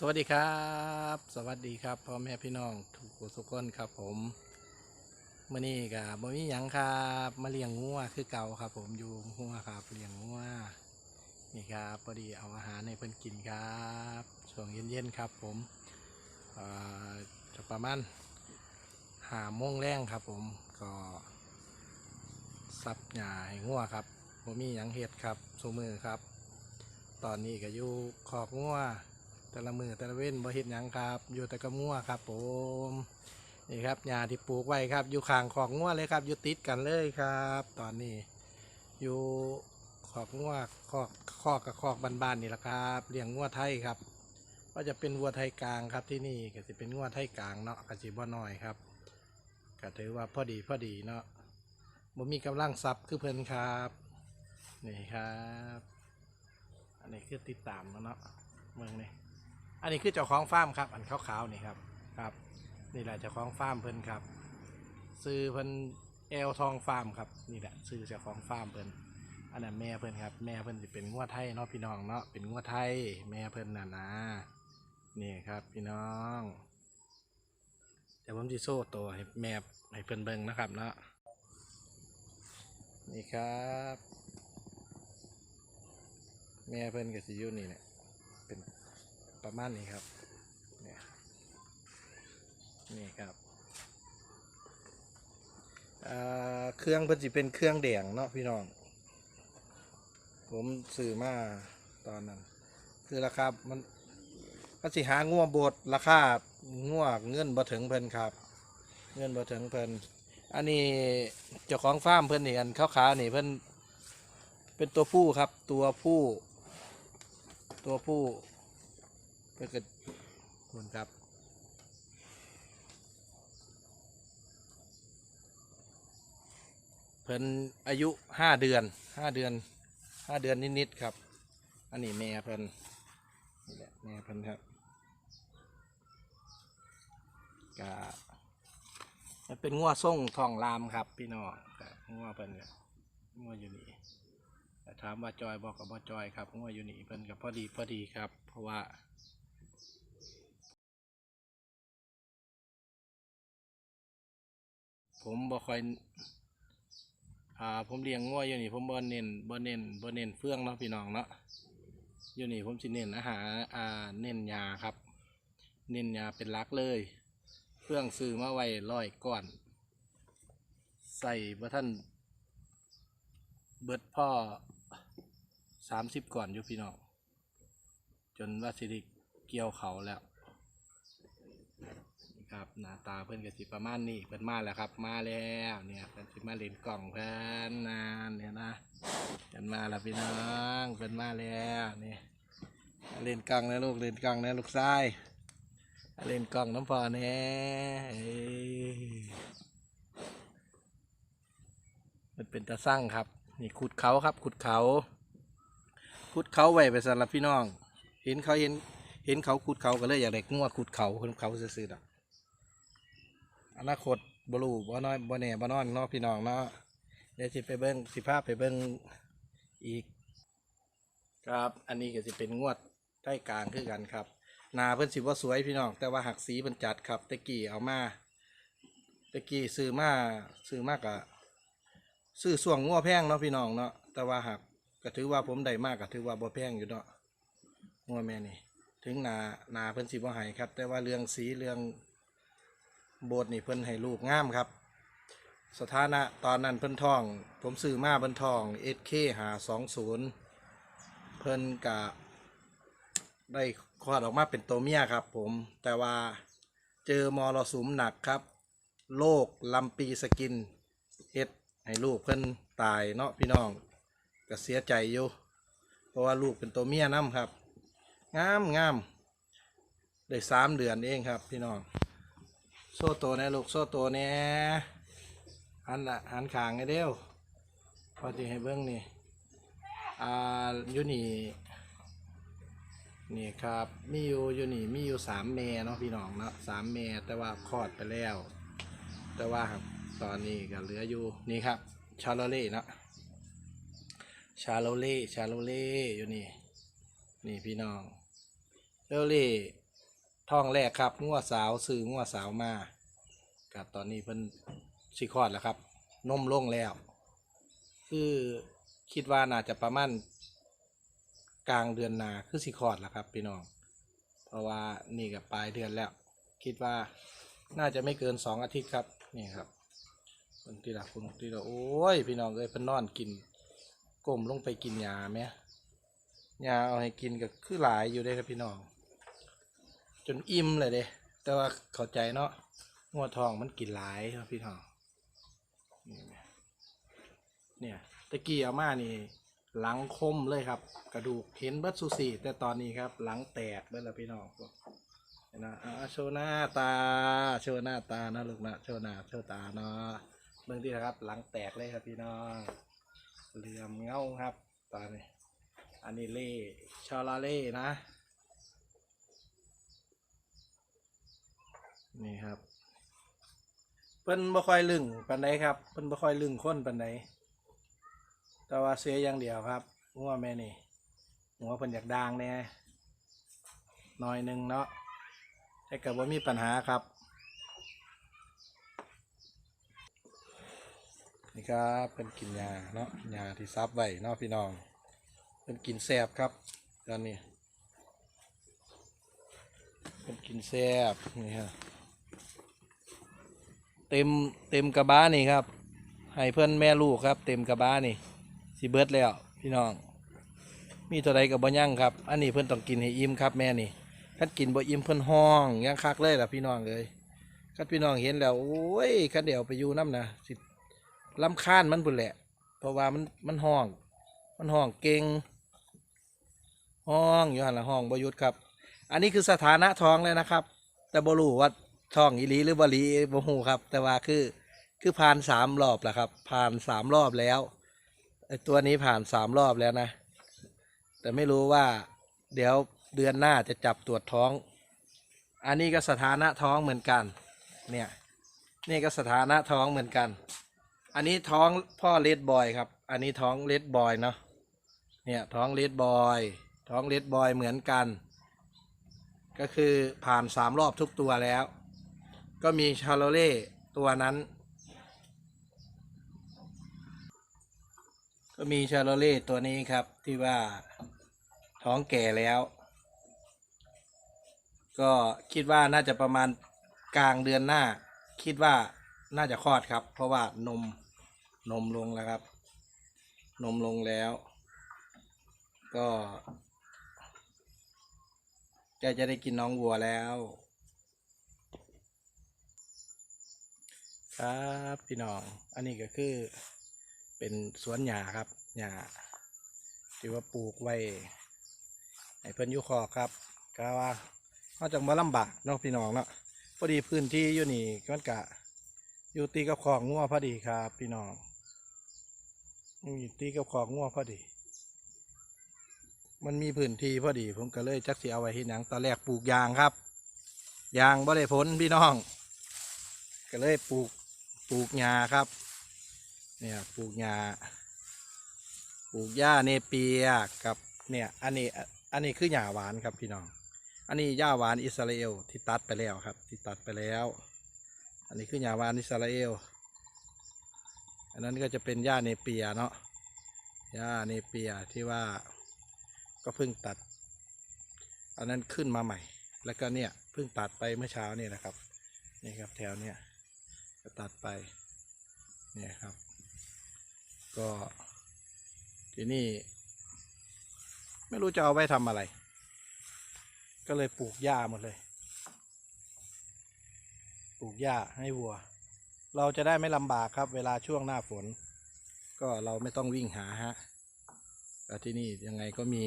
สวัสดีครับ สวัสดีครับพ่อแม่พี่น้องทุกคนทุกคนครับผมมื่อนี้กับบ่มีหยังครับมาเลี้ยงงัวคือเก่าครับ ผมอยู่งัวครับเลี้ยงงัวนี่ครับพอดีเอาอาหารให้เพิ่นกินครับช่วงเย็นๆครับ ผมจะประมาณหาโมงแรงครับ ผมก็ซับหญ้าให้งัวครับบ่มีหยังเฮ็ดครับสูมือครับ ตอนนี้ก็อยู่คอกงัว แต่ละมือแต่ละเว้นบ่เห็ดหยังครับ อยู่แต่กับงัวครับผมนี่ครับหญ้าที่ปลูกไว้ครับ อยู่ข้างขอกงัวเลยครับ อยู่ติดกันเลยครับ ตอนนี้ อยู่ขอกงัวขอกขอกกับขอกบ้านๆนี่แหละครับเลี้ยงงัวไทยครับ ก็จะเป็นวัวไทยกลางครับที่นี่ก็จะเป็นงัวไทยกลางเนาะกระจิบ่น้อยครับก็ถือว่าพอดีพอดีเนาะบ่มีกำลังทรัพย์คือเพิ่นครับนี่ครับ อันนี้คือติดตามมาเนาะเมืองนี่ อันนี้คือเจ้าของฟาร์มครับ อันขาวๆนี่ครับครับ นี่แหละเจ้าของฟาร์มเพิ่นครับ ซื้อเพิ่นแอลทองฟาร์มครับนี่แหละซื้อเจ้าของฟาร์มเพิ่นอันนั้นแม่เพิ่นครับ แม่เพิ่นจะเป็นงวดไทยเนาะพี่น้องเนาะเป็นงวดไทย แม่เพิ่นน่ะนะนี่ครับ พี่น้องเดี๋ยวผมจะโซ่ตัวให้แม่ให้เพิ่นเบิ่งนะครับเนาะนี่ครับ แม่เพิ่นกับสิอยูนี่เนี่ยเป็น ประมาณนี้ครับเนี่ยนี่ครับเครื่องเพิ่นสิเป็นเครื่องแดงเนาะพี่น้อง ผมซื้อมาตอนนั้น คือราคามันก็สิหาง่วบดราคาง่วเงินบ่ถึงเพิ่นครับ เงินบ่ถึงเพิ่นอันนี้เจ้าของฟาร์มเพิ่นนี่อันขาวๆนี่เพิ่นเป็นตัวผู้ครับ ตัวผู้ ตัวผู้ เพื่อเกิดคุณครับเพิ่นอายุห้าเดือนห้าเดือนห้าเดือนนิดๆครับ อันนี้แม่เพิ่นนี่แหละแม่เพิ่นครับกะมันเป็นงัวส่งทองรามครับพี่น้องกะงัวเพิ่นเนี่ยงัวอยู่นี่แต่ถามว่าจอยบอกกับบ่จอยครับผมว่าอยู่นี่เพิ่นกับพอดีพอดีครับ เพราะว่า ผมบ่ค่อยอ่าผมเลี้ยงงัวอยู่นี่ผมบ่เน้นบ่เน้นบ่เน้นเฟื่องเนาะพี่น้องเนาะอยู่นี่ผมสิเน้นอาหารอ่าเน้นยาครับ เน้นยาเป็นลักเลย เฟื่องซื้อมาไว้ร้อยก้อน ใส่บ่ท่านเบิดพ่อสามสิบก่อนอยู่พี่น้องจนว่าสิริเกี่ยวเขาแล้ว ครับหน้าตาเพื่อนกสิประมาณนี้เพื่อนมาแล้วครับ มาแล้วเนี่ยเพื่อนสิมาเล่นกล่องเพื่อนนานเนี่ยนะเพื่อนมาแล้วพี่น้องเพื่อนมาแล้วนี่เล่นกล่องนะลูกเล่นกล่องนะลูกชายเล่นกล่องน้ำพอแน่ยมันเป็นตะสั่งครับ นี่ขุดเขาครับ ขุดเขาขุดเขาไว้ไปสำหรับพี่น้อง เห็นเขาเห็นเห็นเขาขุดเขาก็เลยอยากได้งวขุดเขาขุดเขาซื่อๆดอก อนาคตบรูบ่น้อยบ่แน่บ่นอนเนาะพี่น้องเนาะเดี๋ยวสิไปเบิ้งสิภาพไปเบิ้งอีก ครับอันนี้ก็สิเป็นงวดใต้กลางคือกันครับนาเพิ่นสิว่าสวยพี่น้อง แต่ว่าหักสีเพิ่นจัดครับตะกี้เอามาตะกี้ซื้อมาซื้อมากอะซื้อส่วงงัวแพงเนาะพี่น้องเนาะแต่ว่าหากก็ถือว่าผมได้มากก็ถือว่าบ่แพงอยู่เนาะงัวแม่นี่ ถึงนานาเพิ่นสิบ่ให้ครับ แต่ว่าเรื่องสีเรื่อง โบสถ์นี่เพิ่นให้ลูกงามครับ สถานะตอนนั้นเพิ่นทอง ผมซื้อมาเพิ่นทอง SK หา20เพิ่นกะได้คลอดออกมาเป็นตัวเมียครับ ผมแต่ว่าเจอมรสุมหนักครับโรคลำปีสกินเฮ็ดให้ลูกเพิ่นตายเนาะพี่น้องก็เสียใจอยู่เพราะว่าลูกเป็นตัวเมียน้ำครับ งามงามได้สามเดือนเองครับพี่น้อง โซ่โตวแน่ลูกโซ่โตวแน่หันละหันขางไงเดียวพอจะให้เบิ้งนี่อ่าอยู่นี่นี่ครับมีอยู่อยู่นี่มีอยู่สามแม่เนาะพี่น้องเนาะสามแม่แต่ว่าคลอดไปแล้ว แต่ว่าครับตอนนี้ก็เหลืออยู่นี่ครับชาโลเล่เนาะชาโลเล่ชาโลเล่อยู่นี่นี่พี่น้องโลเล่ ท้องแรกครับงัวสาวซื้องัวสาวมากับตอนนี้เพิ่นสิคลอดแล้วครับ นมลงแล้ว คือคิดว่าน่าจะประมาณกลางเดือนนาคือสิคลอดแล้วครับพี่น้อง เพราะว่านี่กับปลายเดือนแล้ว คิดว่าน่าจะไม่เกินสองอาทิตย์ครับนี่ครับคนที่ละคนที่ละโอ้ยพี่น้องเอ้ยเพิ่นนอนกินก้มลงไปกินยาไหมยาเอาให้กินก็คือหลายอยู่เด้ครับพี่น้อง จนอิ่มเลยเด้แต่ว่าเข้าใจเนาะงัวทองมันกินหลายครับพี่น้องเนี่ยตะกี้เอามานี่ หลังคมเลยครับ กระดูกเห็นเบิดซูซี่แต่ตอนนี้ครับ หลังแตกเบิดแล้วพี่น้องเห็นะอ่าโชว์หน้าตาโชว์หน้าตานะลูกนะโชว์หน้าโชว์ตาเนาะเบื้องที่นะครับ หลังแตกเลยครับพี่น้องเหลื่อมเงาครับ ตอนนี้ อันนี้เล่ชาลาเล่นะ นี่ครับเพิ่นบ่ค่อยลึงปานใดครับเพิ่นบ่ค่อยลึงคนปานใดแต่ว่าเสียอย่างเดียวครับงัวแม่นี่หัวเพิ่นอยากดางแน่หน่อยหนึ่งเนาะแต่ก็บ่มีปัญหาครับนี่ครับเพิ่นกินยาเนาะยาที่ซับไว้เนาะพี่น้องเพิ่นกินแซบครับตอนนี้เพิ่นกินแซบนี่ฮะ เต็มเต็มกระบะนี่ครับให้เพื่อนแม่ลูกครับ เต็มกระบะนี่สิเบิร์ดแล้วพี่น้อง มีตัวใดกับบ่ยั่งครับ อันนี้เพื่อนต้องกินให้อิ่มครับ แม่นี่คัดกินบ่อิ่มเพื่อนห้องยังคักเลยล่ะพี่น้องเลยคัดพี่น้องเห็นแล้วโอ้ยคันเดี๋ยวไปอยู่น้ำนะสิลำคาญมันพุ่นแหละ เพราะว่ามันมันห้อง มันห้องเก่งห้องอยู่หันละห้องบหยุดครับ อันนี้คือสถานะท้องเลยนะครับ แต่บ่รู้ว่า ท้องอีหลีหรือบลีบ่ฮู้ครับ แต่ว่าคือคือผ่านสามรอบแล้วครับ ผ่านสามรอบแล้วไอตัวนี้ผ่านสามรอบแล้วนะ แต่ไม่รู้ว่า เดี๋ยวเดือนหน้าจะจับตรวจท้อง อันนี้ก็สถานะท้องเหมือนกัน เนี่ยนี่ก็สถานะท้องเหมือนกัน อันนี้ท้องพ่อเลดบอยครับ อันนี้ท้องเลดบอยเนาะ เนี่ยท้องเลดบอย ท้องเลดบอยเหมือนกัน ก็คือผ่านสามรอบทุกตัวแล้ว ก็มีชาโลเล่ตัวนั้น ก็มีชาโลเล่ตัวนี้ครับที่ว่าท้องแก่แล้ว ก็คิดว่าน่าจะประมาณกลางเดือนหน้า คิดว่าน่าจะคลอดครับ เพราะว่านมนมลงแล้วครับ นมลงแล้ว ก็จะจะได้กินน้องวัวแล้ว ครับพี่น้อง อันนี้ก็คือ เป็นสวนหญ้าครับหญ้าที่ว่าปลูกไว้ให้เพิ่นอยู่คอครับก็ว่าเขาจะมาลำบากเนาะพี่น้องเนาะพอดีพื้นที่อยู่นี่มันกะอยู่ตีกับของงัวพอดีครับ พี่น้องอยู่ตีกับของงัวพอดี มันมีพื้นที่พอดี ผมก็เลยจักสิเอาไว้ที่หนังตอนแรกปลูกยางครับยางบ่ได้ผลพี่น้อง ก็เลยปลูก ปลูกหญ้าครับ เนี่ยปลูกหญ้าปลูกหญ้าเนเปียกับเนี่ยอันนี้อันนี้คือหญ้าหวานครับพี่น้อง อันนี้หญ้าหวานอิสราเอลที่ตัดไปแล้วครับ ที่ตัดไปแล้ว อันนี้คือหญ้าหวานอิสราเอลอันนั้นก็จะเป็นหญ้าเนเปียเนาะหญ้าเนเปียที่ว่าก็เพิ่งตัด อันนั้นขึ้นมาใหม่ แล้วก็เนี่ยเพิ่งตัดไปเมื่อเช้านี่นะครับนี่ครับแถวเนี้ย ก็ตัดไปเนี่ยครับ ก็ทีนี่ไม่รู้จะเอาไว้ทำอะไร ก็เลยปลูกหญ้าหมดเลย ปลูกหญ้าให้วัว เราจะได้ไม่ลำบากครับ เวลาช่วงหน้าฝน ก็เราไม่ต้องวิ่งหาฮะแต่ที่นี่ยังไงก็มี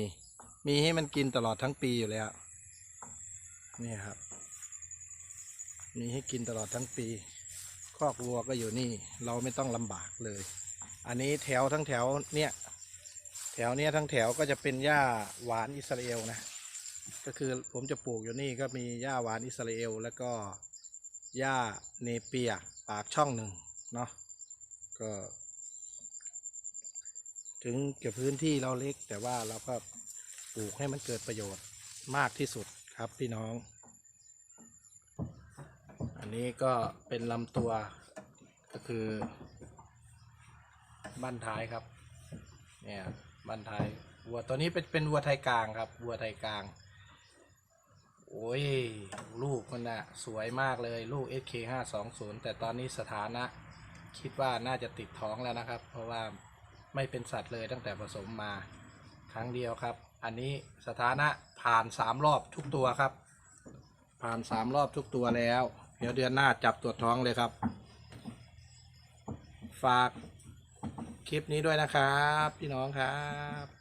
มีให้มันกินตลอดทั้งปีอยู่แล้วนี่ครับ มีให้กินตลอดทั้งปี คอกวัวก็อยู่นี่ เราไม่ต้องลำบากเลย อันนี้แถวทั้งแถวเนี่ย แถวเนี้ยทั้งแถวก็จะเป็นหญ้าหวานอิสราเอลนะ ก็คือผมจะปลูกอยู่นี่ก็มีหญ้าหวานอิสราเอล แล้วก็หญ้าเนเปียปากช่องหนึ่งเนาะ ก็ ถึงเก็บพื้นที่เราเล็กแต่ว่าเราก็ปลูกให้มันเกิดประโยชน์มากที่สุดครับพี่น้อง นนี้ก็เป็นลำตัวก็คือบ้านท้ายครับ เนี่ยบ้านท้ายวัวตัวนี้เป็นเป็นวัวไทยกลางครับวัวไทยกลาง โอ้ย ลูกมันอะสวยมากเลยลูก SK 5 2 0แต่ตอนนี้สถานะ คิดว่าน่าจะติดท้องแล้วนะครับ เพราะว่าไม่เป็นสัตว์เลยตั้งแต่ผสมมาครั้งเดียวครับ อันนี้สถานะผ่านสามรอบทุกตัวครับ ผ่านสามรอบทุกตัวแล้ว เดี๋ยวเดือนหน้าจับตรวจท้องเลยครับ ฝากคลิปนี้ด้วยนะครับ พี่น้องครับ